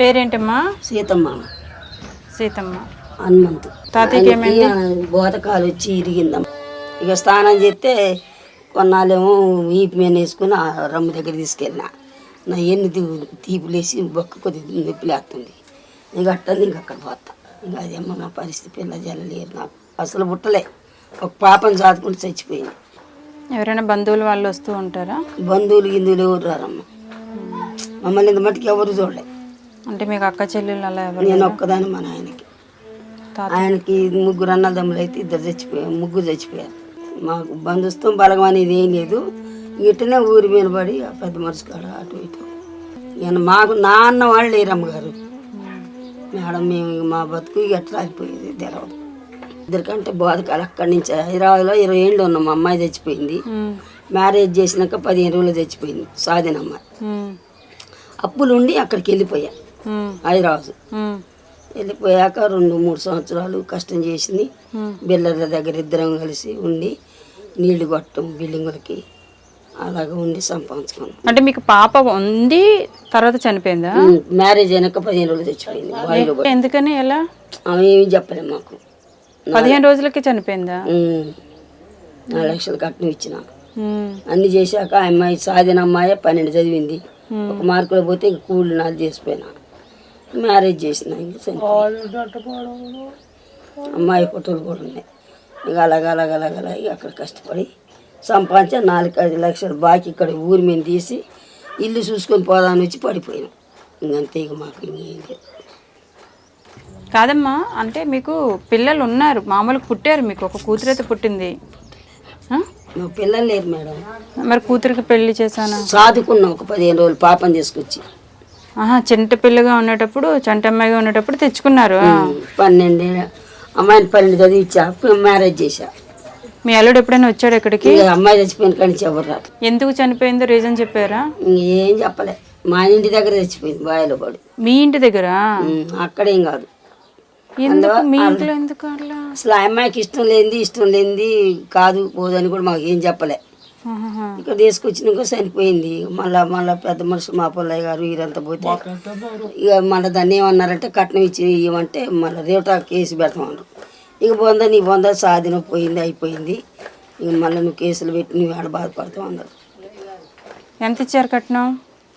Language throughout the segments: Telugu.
పేరేంటమ్మా? సీతమ్మ. సీతమ్మ. హనుమంతు. తాతయ్యకి ఆయనకి బోధకాలు వచ్చి ఇరిగిందమ్మ. ఇక స్నానం చేస్తే కొన్నాళ్ళేమో వీపు మీద వేసుకుని ఆ రమ్ము దగ్గర తీసుకెళ్ళిన. నా ఎన్ని తీపులేసి బొక్క కొద్దిగా నొప్పి లేస్తుంది ఇక అట్టని ఇంక అక్కడ పోతా. ఇక అదేమో నా పరిస్థితి పిల్ల జల్లలేరు నాకు. అసలు పుట్టలే. ఒక పాపను చాదుకుంటూ చచ్చిపోయింది. ఎవరైనా బంధువులు వాళ్ళు వస్తూ ఉంటారా? బంధువులు గిందువులు ఎవరు రారమ్మ? మమ్మల్ని ఇంత మట్టుకు ఎవరు చూడలే. అంటే మీకు అక్క చెల్లెళ్ళు అలా ఎవరు నేను ఒక్కదాని మా నాయనకి. తాత. ఆయనకి ముగ్గురు అన్నదమ్ములు అయితే ఇద్దరు చచ్చిపోయారు ముగ్గురు చచ్చిపోయారు. మాకు బంధుత్వం బలగం అనేది ఏం లేదు. ఇటునే ఊరి మీద పడి ఆ పెద్ద మనిషి కాడ అటు ఇటు. ఈయన మాకు నా అన్న వాళ్ళు లేరమ్మ గారు. మేడం మేము మా బతుకు ఎట్లా అయిపోయేది తెలవదు. ఇద్దరికంటే బోధకాలు అక్కడి నుంచి హైదరాబాద్లో ఇరవై ఏళ్ళు ఉన్నాం. మా అమ్మాయి చచ్చిపోయింది. మ్యారేజ్ చేసినాక పదిహేను రోజులు చచ్చిపోయింది. సాధిన అమ్మాయి ఉమ్, అప్పులు ఉండి అక్కడికి వెళ్ళిపోయా. హైదరాబాద్ ఉమ్, వెళ్ళిపోయాక రెండు మూడు సంవత్సరాలు కష్టం చేసింది. బిల్లర్ల దగ్గర ఇద్దరం కలిసి ఉండి నీళ్ళు కొట్టం బిల్డింగులకి. అలాగ ఉండి సంపాదించుకున్నాం. అంటే మీకు పాప ఉంది తర్వాత చనిపోయిందా? మ్యారేజ్ అయినాక పదిహేను రోజులు తెచ్చిపోయింది. ఎందుకని ఎలా? ఆమె ఏమీ చెప్పలేదు మాకు. పదిహేను రోజులకి చనిపోయిందా? నాలుగు లక్షలు కట్నం ఇచ్చిన. అన్ని చేశాక ఆ అమ్మాయి సాధిన అమ్మాయి పన్నెండు చదివింది. ఒక మార్కులో పోతే ఇంక కూలి నాలు చేసిపోయినా. మ్యారేజ్ చేసిన. అమ్మాయి ఫోటోలు కూడా ఉన్నాయి. ఇక అలాగ అలాగ అలాగ అక్కడ కష్టపడి సంపాదించా నాలుగు ఐదు లక్షలు బాకీ ఇక్కడ ఊరి మీద తీసి ఇల్లు చూసుకొని పోదామని వచ్చి పడిపోయాను. ఇంకంతే ఇక మాకు ఇంకేం లేదు. కాదమ్మా అంటే మీకు పిల్లలు ఉన్నారు మామూలుగా పుట్టారు మీకు ఒక కూతురు అయితే పుట్టింది. పిల్లలు లేరు మేడం. మరి కూతురికి పెళ్ళి చేశాను? సాదుకున్నాం ఒక పదిహేను రోజులు పాపని తీసుకొచ్చి. ఆహా చెంట పిల్లగా ఉండేటప్పుడు చంట అమ్మాయిగా ఉండేటప్పుడు తెచ్చుకున్నారు. పన్నెండు అమ్మాయిని పన్నెండు చదివిచ్చా మ్యారేజ్ చేశా. మీ అల్లుడు ఎప్పుడైనా వచ్చాడు ఇక్కడికి? ఇక అమ్మాయి చచ్చిపోయిన కానీ రాదు ఎందుకు చనిపోయిందో రీజన్ చెప్పారా? ఇంకేం చెప్పలే. మా ఇంటి దగ్గర చచ్చిపోయింది బావిలో పడి. మీ ఇంటి దగ్గర? అక్కడేం కాదు. ఎందుకు? మీ ఇంట్లో ఎందుకు అట్లా అసలు ఆ అమ్మాయికి ఇష్టం లేనిది ఇష్టం లేనిది కాదు పోదని కూడా మాకు ఏం చెప్పలే. ఇక్కడ తీసుకొచ్చినాక చనిపోయింది మళ్ళా మళ్ళా పెద్ద మనుషు మా పుల్లయ్య గారు వీరంతా పోతే ఇక మళ్ళీ దాన్ని ఏమన్నారంటే కట్నం ఇచ్చి ఇవ్వమంటే మళ్ళీ రేవటా కేసు పెడతామన్నారు ఇక బొంద నీ బొంద సాధన పోయింది అయిపోయింది. ఇక మళ్ళీ నువ్వు కేసులు పెట్టి నువ్వు ఆడ బాధపడతావు అన్నారు. ఎంత ఇచ్చారు కట్నం?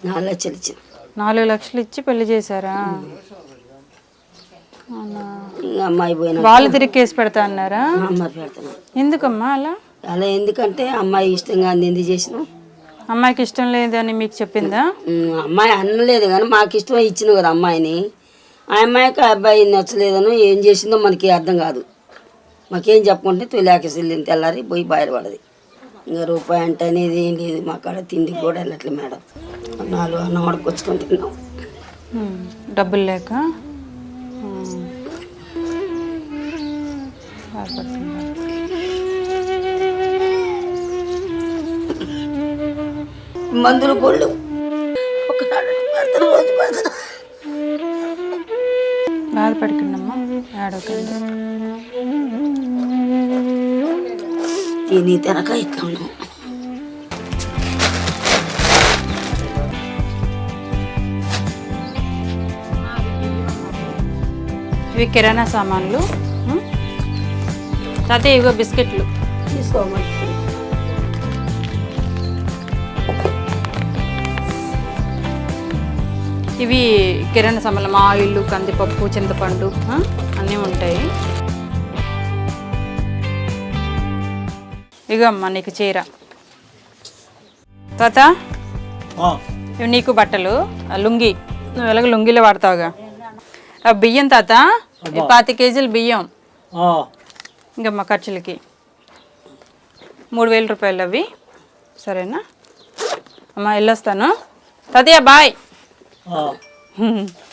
నాలుగు లక్షలు ఇచ్చిన. నాలుగు లక్షలు ఇచ్చి పెళ్ళి చేశారా? అమ్మాయి పోయినా వాళ్ళు తిరిగి కేసు పెడతా అన్నారా? అమ్మాయి పెడుతున్నాను ఎందుకమ్మా అలా? అలా ఎందుకంటే అమ్మాయి ఇష్టంగా అంది ఎందుకు చేసినావు? అమ్మాయికి ఇష్టం లేదని మీకు చెప్పిందా? అమ్మాయి అనలేదు కానీ మాకు ఇష్టం ఇచ్చిన కదా అమ్మాయిని. ఆ అమ్మాయికి ఆ అబ్బాయి నచ్చలేదనో ఏం చేసిందో మనకి అర్థం కాదు. మాకేం చెప్పకుంటే తొలియాక చెల్లింది తెల్లారి పోయి బయటపడది ఇంకా రూపాయి అంటే అనేది ఏం లేదు మా కాడ తిండికి కూడా వెళ్ళట్లేదు మేడం. నాలుగు అన్నం వడకొచ్చుకొని తిన్నాం. డబ్బులు లేక. బాధపడుతున్నారు. మందులు కొళ్ళు ఒకనాడు పడతాను రోజు పడతాను. బాధపడకండమ్మా ఆడకండి. తిని తినక ఇట్లా ఉన్నాం ఇవి కిరాణా సామాన్లు. తాతయ్య ఇగో బిస్కెట్లు. తీసుకోమని. ఇవి కిరాణా సామాన్లు మా ఆయిల్ కందిపప్పు చింతపండు అన్నీ ఉంటాయి. ఇగో అమ్మా నీకు చీర. తాత ఇవి నీకు బట్టలు లుంగి. నువ్వు ఎలాగ లుంగిలో వాడతావుగా? బియ్యం తాత పాతి కేజీలు బియ్యం. ఇంకా మా ఖర్చులకి. మూడు వేల రూపాయలు అవి సరేనా? అమ్మా వెళ్ళొస్తాను. తాతయ్య బాయ్. 嗯。